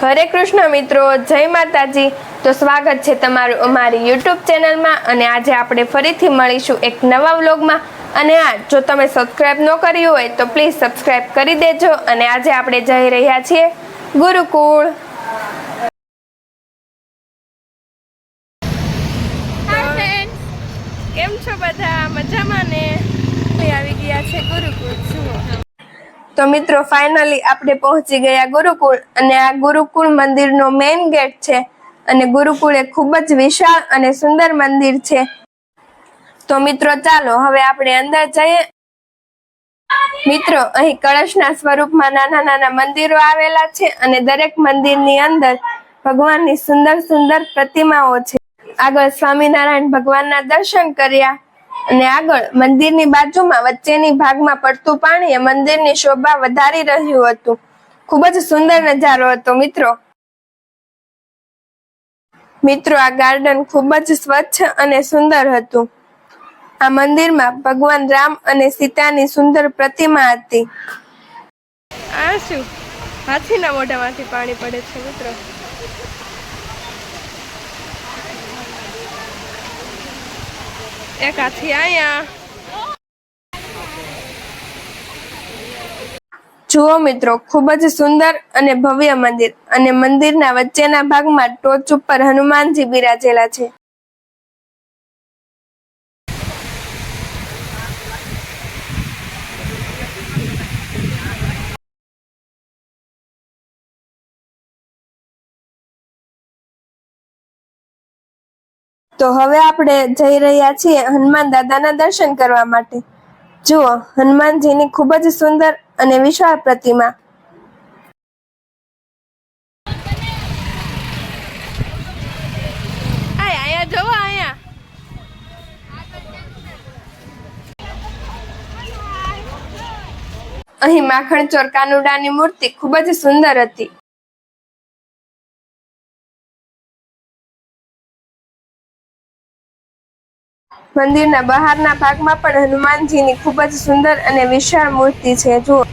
હરે કૃષ્ણ મિત્રો, જય માતાજી. તો સ્વાગત છે તમારું અમારી યુટ્યુબ ચેનલમાં અને આજે આપણે ફરીથી મળીશું એક નવા વ્લોગમાં. અને આ જો તમે સબસ્ક્રાઈબ ન કર્યું હોય તો પ્લીઝ સબસ્ક્રાઈબ કરી દેજો અને આજે આપણે જઈ રહ્યા છીએ ગુરુકુળ. કેમ છો બધા? મજામાં ને? આવી ગયા છે ગુરુકુળ. જુઓ. તો મિત્રો ફાઇનલી આપણે પહોંચી ગયા ગુરુકુળ અને આ ગુરુકુળ મંદિરનો મેઇન ગેટ છે અને ગુરુકુળ એ ખૂબ જ વિશાળ અને સુંદર મંદિર છે. તો મિત્રો, ચાલો હવે આપણે અંદર જઈએ. મિત્રો, અહીં કળશના સ્વરૂપમાં નાના નાના મંદિરો આવેલા છે અને દરેક મંદિરની અંદર ભગવાનની સુંદર સુંદર પ્રતિમાઓ છે. આગળ સ્વામિનારાયણ ભગવાનના દર્શન કર્યા. અને આગળ મંદિરની બાજુમાં, વચ્ચેની ભાગમાં પડતું પાણી એ મંદિરની શોભા વધારી રહ્યું હતું. ખૂબ જ સુંદર નજારો હતો, મિત્રો. મિત્રો, આ ગાર્ડન ખૂબ જ સ્વચ્છ અને સુંદર હતું. આ મંદિરમાં ભગવાન રામ અને સીતાની સુંદર પ્રતિમા હતી. આ શું? હાથીના મોઢામાંથી પાણી પડે છે, મિત્રો. એક હાથી જુઓ મિત્રો, ખૂબ જ સુંદર અને ભવ્ય મંદિર અને મંદિરના વચ્ચેના ભાગમાં ટોચ ઉપર હનુમાનજી બિરાજેલા છે. તો હવે આપણે જઈ રહ્યા છીએ હનુમાન દાદાના દર્શન કરવા માટે. જુઓ હનુમાનજીની ખૂબ જ સુંદર અને વિશાળ પ્રતિમા. આયા આયા જોવો આયા. અહીં માખણ ચોર કાનુડાની મૂર્તિ ખૂબ જ સુંદર હતી. મંદિરના બહારના ભાગમાં પણ હનુમાનજીની ખૂબ જ સુંદર અને વિશાળ મૂર્તિ છે, જુઓ.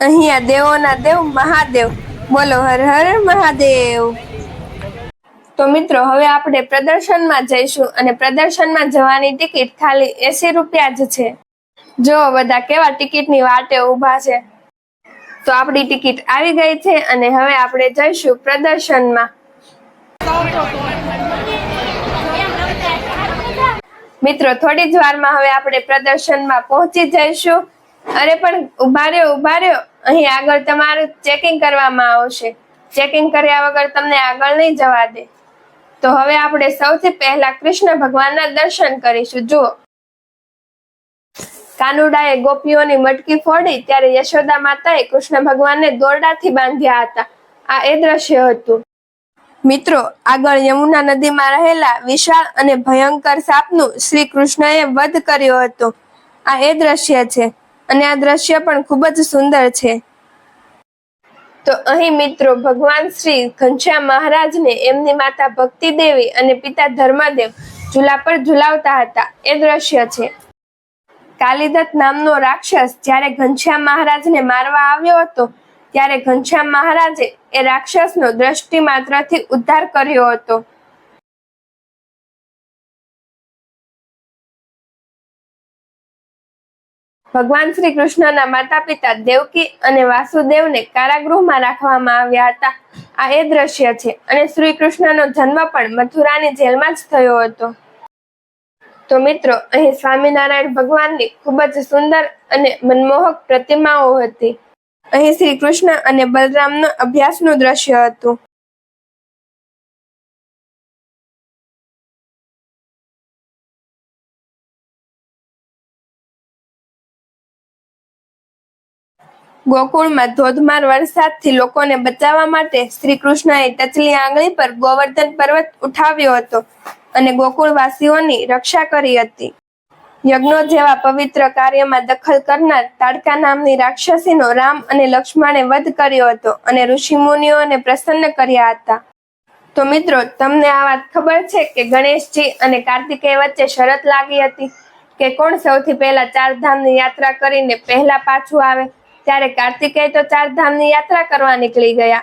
અહીંયા દેવોના દેવ મહાદેવ. બોલો, હર હર મહાદેવ. તો મિત્રો, હવે આપણે પ્રદર્શનમાં જઈશું અને પ્રદર્શનમાં જવાની ટિકિટ ખાલી એસી રૂપિયા જ છે. જો બધા કેવા ટિકિટની વાટે ઊભા છે. તો આપણી ટિકિટ આવી ગઈ છે અને હવે આપણે જઈશું પ્રદર્શનમાં. મિત્રો થોડી જ વારમાં હવે આપણે પ્રદર્શનમાં પહોંચી જઈશું. અરે, પણ ઊભા રહ્યો ઊભા રહ્યો અહીં આગળ તમારું ચેકિંગ કરવામાં આવશે. ચેકિંગ કર્યા વગર તમને આગળ નહીં જવા દે. તો હવે આપણે સૌથી પહેલા કૃષ્ણ ભગવાનના દર્શન કરીશું. જુઓ. કાનુડાએ ગોપીઓની મટકી ફોડી, ત્યારે યશોદા માતાએ કૃષ્ણ ભગવાનને દોરડાથી બાંધ્યા હતા. આ એ દ્રશ્ય હતું. મિત્રો, આગળ યમુના નદીમાં રહેલા વિશાળ અને ભયંકર સાપનું શ્રી કૃષ્ણએ વધ કર્યો હતો. આ એ દ્રશ્ય છે અને આ દ્રશ્ય પણ ખૂબ જ સુંદર છે. તો અહીં મિત્રો, ભગવાન શ્રી ઘનશ્યામ મહારાજને એમની માતા ભક્તિ દેવી અને પિતા ધર્મદેવ ઝૂલા પર ઝુલાવતા હતા. એ દ્રશ્ય છે. કાલિદત્ત નામનો રાક્ષસ જ્યારે ઘનશ્યામ મહારાજને મારવા આવ્યો હતો ત્યારે ઘનશ્યામ મહારાજે એ રાક્ષસનો દ્રષ્ટિ માત્રથી ઉદ્ધાર કર્યો હતો. ભગવાન શ્રી કૃષ્ણના માતા પિતા દેવકી અને વાસુદેવને કારાગૃહમાં રાખવામાં આવ્યા હતા. આ એ દ્રશ્ય છે અને શ્રી કૃષ્ણનો જન્મ પણ મથુરાની જેલમાં જ થયો હતો. તો મિત્રો, અહીં સ્વામિનારાયણ ભગવાનની ખૂબ જ સુંદર અને મનમોહક પ્રતિમાઓ હતી. અહીં શ્રી કૃષ્ણ અને બલરામનો અભ્યાસનું દ્રશ્ય હતું. ગોકુળમાં ધોધમાર વરસાદથી લોકોને બચાવવા માટે શ્રી કૃષ્ણએ ટચલી આંગળી પર ગોવર્ધન પર્વત ઉઠાવ્યો હતો અને ગોકુળવાસીઓની રક્ષા કરી હતી. યજ્ઞો જેવા પવિત્ર કાર્યમાં દખલ કરનાર તાડકા નામની રાક્ષસીનો રામ અને લક્ષ્મણે વધ કર્યો હતો અને ઋષિમુનિઓને પ્રસન્ન કર્યા હતા. તો મિત્રો, તમને આ વાત ખબર છે કે ગણેશજી અને કાર્તિકેય વચ્ચે શરત લાગી હતી કે કોણ સૌથી પહેલા ચાર ધામની યાત્રા કરીને પહેલા પાછું આવે? ત્યારે કાર્તિકેય તો ચાર ધામની યાત્રા કરવા નીકળી ગયા.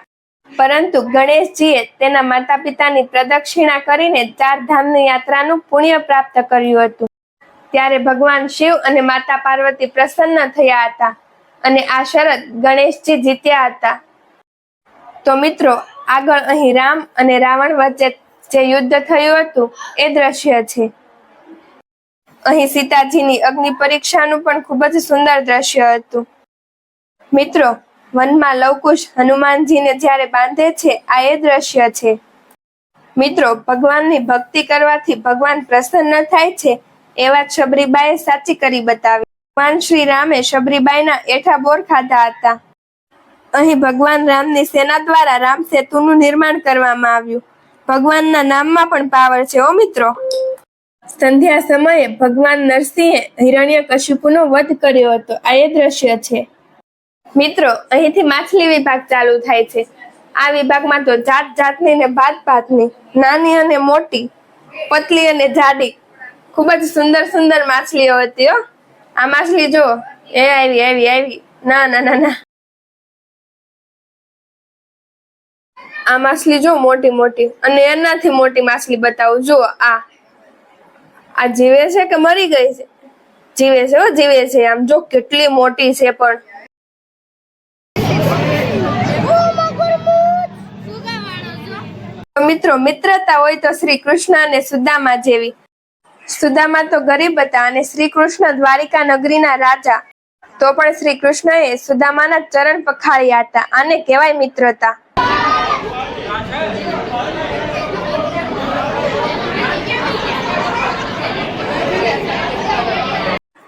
પરંતુ ગણેશજીએ તેના માતા પિતાની પ્રદક્ષિણા કરીને ચાર ધામની યાત્રાનું પુણ્ય પ્રાપ્ત કર્યું હતું. ત્યારે ભગવાન શિવ અને માતા પાર્વતી પ્રસન્ન થયા હતા અને આ શરત ગણેશજી જીત્યા હતા. તો મિત્રો, આગળ અહીં રામ અને રાવણ વચ્ચે જે યુદ્ધ થયું હતું, એ દ્રશ્ય છે. અહીં સીતાજીની અગ્નિ પરીક્ષાનું પણ ખૂબ જ સુંદર દ્રશ્ય હતું. મિત્રો, વનમાં લવકુશ હનુમાનજીને જ્યારે બાંધે છે, આ એ દ્રશ્ય છે. મિત્રો, ભગવાનની ભક્તિ કરવાથી ભગવાન પ્રસન્ન થાય છે એ વાત શબરીબાઈએ સાચી કરી બતાવી. ભગવાન શ્રી રામે શબરીબાઈના એઠા બોર ખાધા હતા. અહીં ભગવાન રામની સેના દ્વારા રામ સેતુનું નિર્માણ કરવામાં આવ્યું. ભગવાનના નામમાં પણ પાવર છે ઓ મિત્રો. સંધ્યા સમયે ભગવાન નરસિંહે હિરણ્યકશિપુનો વધ કર્યો હતો. આ એ દ્રશ્ય છે. મિત્રો, અહીંથી માછલી વિભાગ ચાલુ થાય છે. આ વિભાગમાં તો જાત જાતની ને ભાત ભાતની નાની અને મોટી, પતલી અને જાડી ખૂબ જ સુંદર સુંદર માછલીઓ હતી, હો. આ માછલી જો, એ આવી આવી આવી. ના ના ના ના. આ માછલી જો મોટી મોટી. અને એનાથી મોટી માછલી બતાવું. જો, આ. આ જીવે છે કે મરી ગઈ છે? જીવે છે, હો, જીવે છે. આમ જો કેટલી મોટી છે પણ. મિત્રો, મિત્રતા હોય તો શ્રી કૃષ્ણ અને સુદામા જેવી. સુદામા તો ગરીબ હતા અને શ્રી કૃષ્ણ દ્વારિકા નગરીના રાજા. તો પણ શ્રી કૃષ્ણએ સુદામાના ચરણ પખાળ્યા હતા આને કહેવાય મિત્રતા.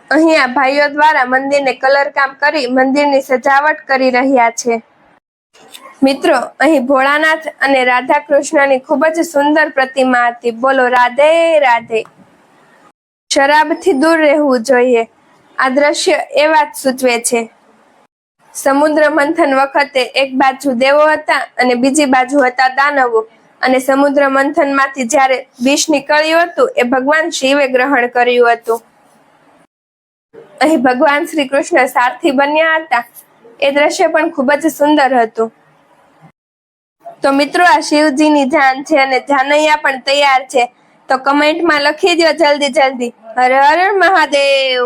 અહીંયા ભાઈઓ દ્વારા મંદિરને કલર કામ કરી મંદિરની સજાવટ કરી રહ્યા છે. મિત્રો, અહીં ભોળાનાથ અને રાધા કૃષ્ણની ખૂબ જ સુંદર પ્રતિમા હતી. બોલો, રાધે રાધે. શરાબથી દૂર રહેવું જોઈએ. આ દ્રશ્ય એ વાત સૂચવે છે. સમુદ્ર મંથન વખતે એક બાજુ દેવો હતા અને બીજી બાજુ હતા દાનવો. અને સમુદ્ર મંથનમાંથી જ્યારે વિષ નીકળ્યું હતું, એ ભગવાન શિવે ગ્રહણ કર્યું હતું. અહીં ભગવાન શ્રી કૃષ્ણ સારથી બન્યા હતા. એ દ્રશ્ય પણ ખૂબ જ સુંદર હતું. તો મિત્રો, આ શિવજીની જાન છે અને જાનૈયા પણ તૈયાર છે. તો કમેન્ટમાં લખી દો જલ્દી જલ્દી. હર હર મહાદેવ.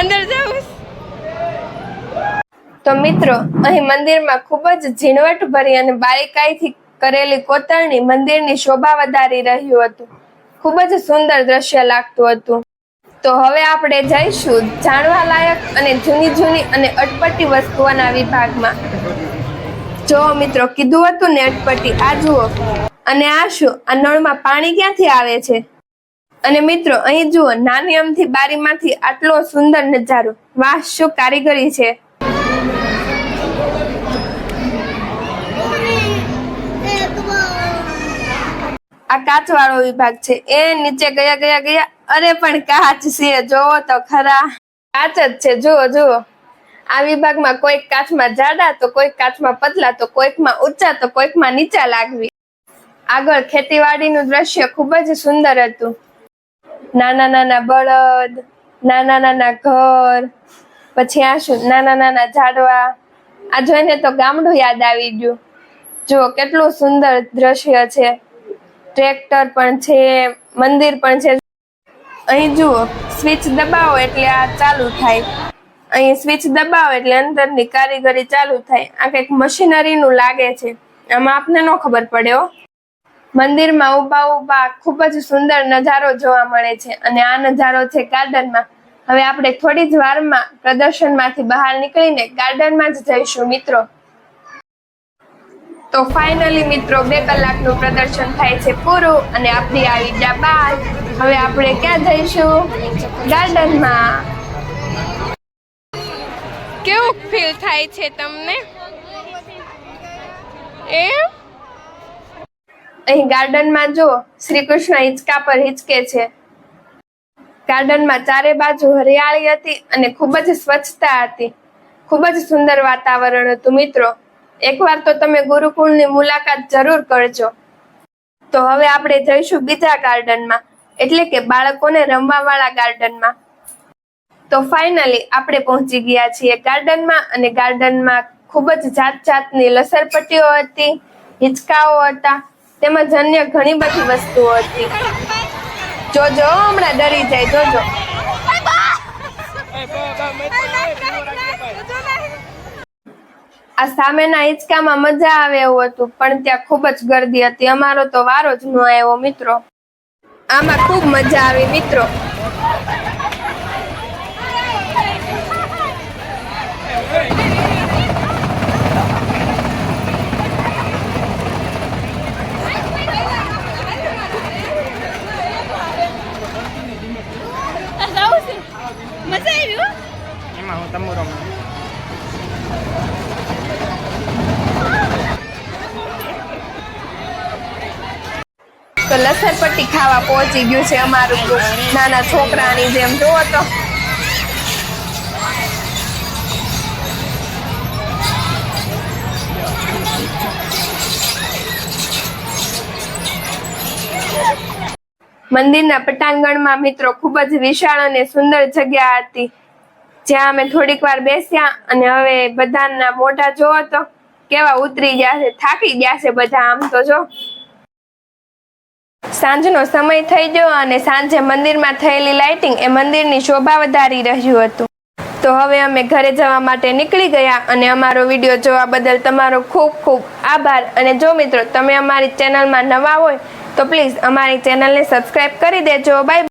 અંદર જાઉં? તો મિત્રો અહીં મંદિરમાં ખૂબ જ ઝીણવટ ભરી અને બારીકાઈથી કરેલી કોતરણી મંદિરની શોભા વધારી રહ્યું હતું. ખૂબ જ સુંદર દ્રશ્ય લાગતું હતું. તો હવે આપણે જઈશું જાણવા લાયક અને જૂની જૂની અને અટપટી વસ્તુઓના વિભાગમાં. જો મિત્રો કીધું હતું ને અટપટી આ જુઓ. અને આ શું? આ નળમાં પાણી ક્યાંથી આવે છે? અને મિત્રો, અહીં જુઓ, નાની અમથી બારીમાંથી આટલો સુંદર નજારો. વાહ, શું કારીગરી છે. આ કાચ વાળો વિભાગ છે. એ નીચે ગયા ગયા ગયા. અરે, પણ કાચ છે. જોવો તો ખરા. કાચ જ છે. જુઓ જુઓ. આ વિભાગમાં કોઈક કાચમાં જાડા તો કોઈક કાચમાં પતલા તો કોઈકમાં ઊંચા તો કોઈકમાં નીચા લાગવી. આગળ ખેતીવાડીનું દ્રશ્ય ખૂબ જ સુંદર હતું. નાના નાના બળદ, નાના નાના ઘર, પછી આ શું, નાના નાના ઝાડવા. આ જોઈને તો ગામડું યાદ આવી ગયું. જુઓ કેટલું સુંદર દ્રશ્ય છે. ટ્રેક્ટર પણ છે, મંદિર પણ છે. અહીં જુઓ, સ્વિચ દબાવો એટલે આ ચાલુ થાય. અહીં સ્વિચ દબાવો એટલે અંદરની કારીગરી ચાલુ થાય. આ કંઈક મશીનરીનું લાગે છે. આમાં આપને ન ખબર પડે હો. મંદિરમાં ઊભા ઊભા ખૂબ જ સુંદર નજારો જોવા મળે છે અને આ નજારો છે ગાર્ડનમાં. હવે આપણે થોડી જ વારમાં પ્રદર્શનમાંથી બહાર નીકળીને ગાર્ડનમાં જ જઈશું, મિત્રો. તો ફાઇનલી, મિત્રો, બે કલાકનું પ્રદર્શન થાય છે પૂરું અને આપણી આવી ગયા બાદ હવે આપણે ક્યાં જઈશું? ગાર્ડનમાં. કેવું ફીલ થાય છે તમને? એમ? અહીં ગાર્ડનમાં જો શ્રી કૃષ્ણ હિંચકા પર હિંચકે છે. ગાર્ડનમાં ચારે બાજુ હરિયાળી હતી અને ખૂબ જ સ્વચ્છતા હતી. ખૂબ જ સુંદર વાતાવરણ હતું મિત્રો. એકવાર તો તમે ગુરુકુળની મુલાકાત જરૂર કરજો. તો હવે આપણે જઈશું બીજા ગાર્ડનમાં, એટલે કે બાળકોને રમવા વાળા ગાર્ડનમાં. તો ફાઇનલી આપણે પહોંચી ગયા છીએ ગાર્ડનમાં અને ગાર્ડનમાં ખૂબ જ જાત જાતની લસરપટ્ટીઓ હતી, હિંચકાઓ હતા તેમજ અન્ય ઘણી બધી વસ્તુઓ હતી. જોજો હમણાં ડરી જાય, જોજો. આ સામેના હિંચકામાં મજા આવે એવું હતું, પણ ત્યાં ખૂબ જ ગરદી હતી. અમારો તો વારો જ ન આવ્યો, મિત્રો. આમાં ખૂબ મજા આવી, મિત્રો. તો લસરપટ્ટી ખાવા પહોંચી ગયું છે અમારું ગ્રુપ નાના છોકરાની જેમ. જોવો તો. મંદિરના પટાંગણમાં મિત્રો ખૂબ જ વિશાળ અને સુંદર જગ્યા હતી. જ્યાં અમે થોડીક વાર બેસ્યા અને હવે બધાના મોઢા જોવો તો કેવા ઉતરી ગયા છે, થાકી ગયા છે બધા. આમ તો જો. સાંજનો સમય થઈ ગયો અને સાંજે મંદિરમાં થયેલી લાઇટિંગ એ મંદિરની શોભા વધારી રહ્યું હતું. તો હવે અમે ઘરે જવા માટે નીકળી ગયા અને અમારો વીડિયો જોવા બદલ તમારો ખૂબ ખૂબ આભાર. અને જો મિત્રો તમે અમારી ચેનલમાં નવા હોય તો પ્લીઝ અમારી ચેનલને સબસ્ક્રાઇબ કરી દેજો. બાય